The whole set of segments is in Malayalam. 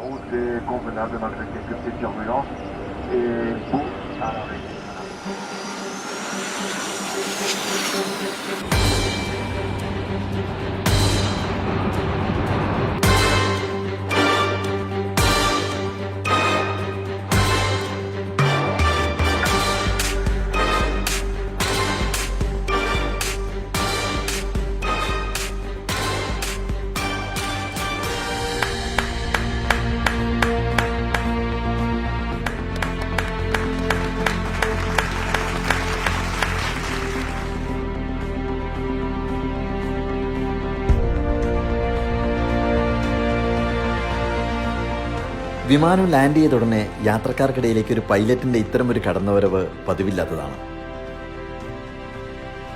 route est convenable malgré quelques petites turbulences et boum à la l'arrêt. വിമാനം ലാൻഡ് ചെയ്ത ഉടനെ യാത്രക്കാർക്കിടയിലേക്ക് ഒരു പൈലറ്റിന്റെ ഇത്തരം ഒരു കടന്നുവരവ് പതിവില്ലാത്തതാണ്.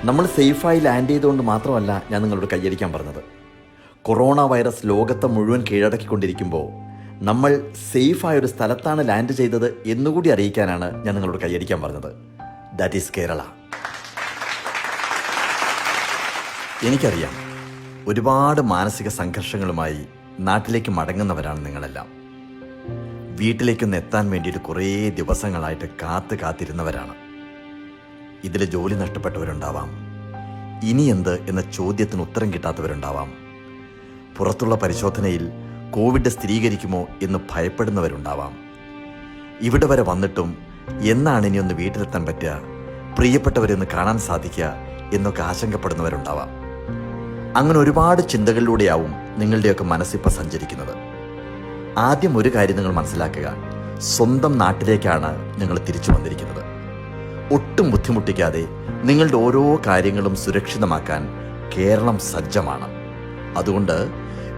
നമ്മൾ സേഫായി ലാൻഡ് ചെയ്തുകൊണ്ട് മാത്രമല്ല ഞാൻ നിങ്ങളോട് കൈയടിക്കാൻ പറഞ്ഞത്. കൊറോണ വൈറസ് ലോകത്തെ മുഴുവൻ കീഴടക്കിക്കൊണ്ടിരിക്കുമ്പോൾ നമ്മൾ സേഫായ ഒരു സ്ഥലത്താണ് ലാൻഡ് ചെയ്തത് എന്നുകൂടി അറിയിക്കാനാണ് ഞാൻ നിങ്ങളോട് കൈയടിക്കാൻ പറഞ്ഞത്. ദാറ്റ് ഈസ് കേരള എനിക്കറിയാം ഒരുപാട് മാനസിക സംഘർഷങ്ങളുമായി നാട്ടിലേക്ക് മടങ്ങുന്നവരാണ് നിങ്ങളെല്ലാം. വീട്ടിലേക്കൊന്ന് എത്താൻ വേണ്ടിയിട്ട് കുറേ ദിവസങ്ങളായിട്ട് കാത്ത് കാത്തിരുന്നവരാണ്. ഇതിൽ ജോലി നഷ്ടപ്പെട്ടവരുണ്ടാവാം. ഇനി എന്ത് എന്ന ചോദ്യത്തിന് ഉത്തരം കിട്ടാത്തവരുണ്ടാവാം. പുറത്തുള്ള പരിശോധനയിൽ കോവിഡ് സ്ഥിരീകരിക്കുമോ എന്ന് ഭയപ്പെടുന്നവരുണ്ടാവാം. ഇവിടെ വരെ വന്നിട്ടും എന്നാണ് ഇനി ഒന്ന് വീട്ടിലെത്താൻ പറ്റുക പ്രിയപ്പെട്ടവരെന്ന് കാണാൻ സാധിക്കുക എന്നൊക്കെ ആശങ്കപ്പെടുന്നവരുണ്ടാവാം. അങ്ങനെ ഒരുപാട് ചിന്തകളിലൂടെയാവും നിങ്ങളുടെയൊക്കെ മനസ്സിപ്പോൾ സഞ്ചരിക്കുന്നത്. ആദ്യം ഒരു കാര്യം നിങ്ങൾ മനസ്സിലാക്കുക. സ്വന്തം നാട്ടിലേക്കാണ് നിങ്ങൾ തിരിച്ചു വന്നിരിക്കുന്നത്. ഒട്ടും ബുദ്ധിമുട്ടിക്കാതെ നിങ്ങളുടെ ഓരോ കാര്യങ്ങളും സുരക്ഷിതമാക്കാൻ കേരളം സജ്ജമാണ്. അതുകൊണ്ട്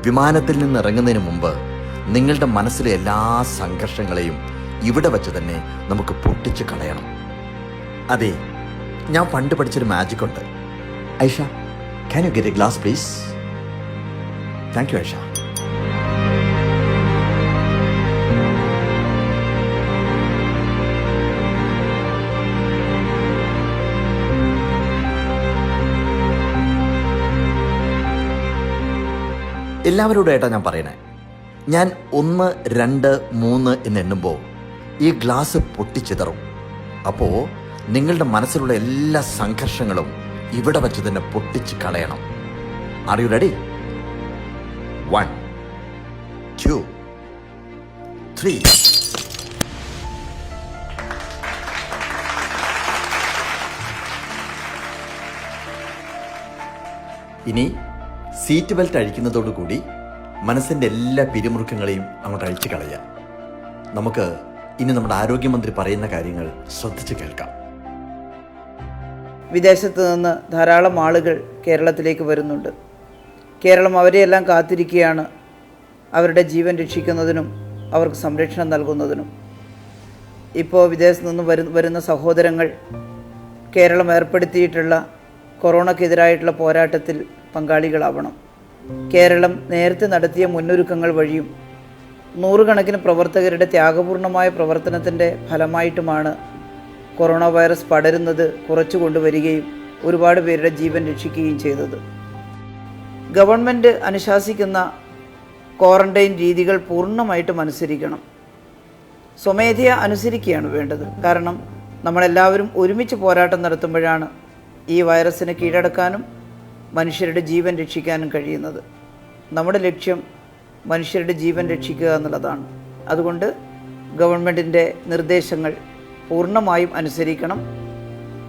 വിമാനത്തിൽ നിന്ന് ഇറങ്ങുന്നതിന് മുമ്പ് നിങ്ങളുടെ മനസ്സിലെ എല്ലാ സംഘർഷങ്ങളെയും ഇവിടെ വെച്ച് തന്നെ നമുക്ക് പൊട്ടിച്ച് കളയണം. അതെ ഞാൻ പണ്ട് പഠിച്ചൊരു മാജിക് ഉണ്ട്. Aisha can you get a glass please thank you Aisha. എല്ലാവരോടായിട്ടാ ഞാൻ പറയണേ. ഞാൻ ഒന്ന് രണ്ട് മൂന്ന് എന്ന് എണ്ണുമ്പോൾ ഈ ഗ്ലാസ് പൊട്ടിച്ചിതറും. അപ്പോൾ നിങ്ങളുടെ മനസ്സിലുള്ള എല്ലാ സംഘർഷങ്ങളും ഇവിടെ വെച്ച് തന്നെ പൊട്ടിച്ച് കളയണം. Are you ready one two three ഇനി സീറ്റ് ബെൽറ്റ് അഴിക്കുന്നതോടുകൂടി മനസ്സിന്റെ എല്ലാ പിരിമുറുക്കങ്ങളെയും അങ്ങോട്ട് അഴിച്ചു കളയാം നമുക്ക് ഇനി നമ്മുടെ ആരോഗ്യമന്ത്രി പറയുന്ന കാര്യങ്ങൾ ശ്രദ്ധിച്ച് കേൾക്കാം. വിദേശത്ത് നിന്ന് ധാരാളം ആളുകൾ കേരളത്തിലേക്ക് വരുന്നുണ്ട്. കേരളം അവരെയെല്ലാം കാത്തിരിക്കുകയാണ്. അവരുടെ ജീവൻ രക്ഷിക്കുന്നതിനും അവർക്ക് സംരക്ഷണം നൽകുന്നതിനും. ഇപ്പോൾ വിദേശത്ത് നിന്ന് വരു വരുന്ന സഹോദരങ്ങൾ കേരളം ഏർപ്പെടുത്തിയിട്ടുള്ള കൊറോണക്കെതിരായിട്ടുള്ള പോരാട്ടത്തിൽ പങ്കാളികളാവണം. കേരളം നേരത്തെ നടത്തിയ മുന്നൊരുക്കങ്ങൾ വഴിയും നൂറുകണക്കിന് പ്രവർത്തകരുടെ ത്യാഗപൂർണമായ പ്രവർത്തനത്തിന്റെ ഫലമായിട്ടുമാണ് കൊറോണ വൈറസ് പടരുന്നത് കുറച്ചു കൊണ്ടുവരികയും ഒരുപാട് പേരുടെ ജീവൻ രക്ഷിക്കുകയും ചെയ്തത്. ഗവൺമെന്റ് അനുശാസിക്കുന്ന ക്വാറന്റൈൻ രീതികൾ പൂർണമായിട്ടും അനുസരിക്കണം. സ്വമേധയാ അനുസരിക്കുകയാണ് വേണ്ടത്. കാരണം നമ്മളെല്ലാവരും ഒരുമിച്ച് പോരാട്ടം നടത്തുമ്പോഴാണ് ഈ വൈറസിനെ കീഴടക്കാനും മനുഷ്യരുടെ ജീവൻ രക്ഷിക്കാനും കഴിയുന്നത്. നമ്മുടെ ലക്ഷ്യം മനുഷ്യരുടെ ജീവൻ രക്ഷിക്കുക എന്നുള്ളതാണ്. അതുകൊണ്ട് ഗവൺമെന്റിന്റെ നിർദ്ദേശങ്ങൾ പൂർണമായും അനുസരിക്കണം.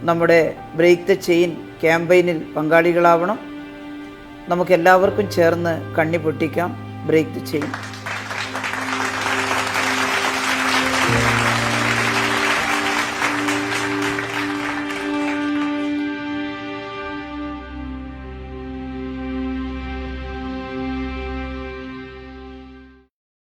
നമ്മുടെ ബ്രേക്ക് ദ ചെയിൻ ക്യാമ്പയിനിൽ പങ്കാളികളാവണം. നമുക്കെല്ലാവർക്കും ചേർന്ന് കണ്ണി പൊട്ടിക്കാം. Break the chain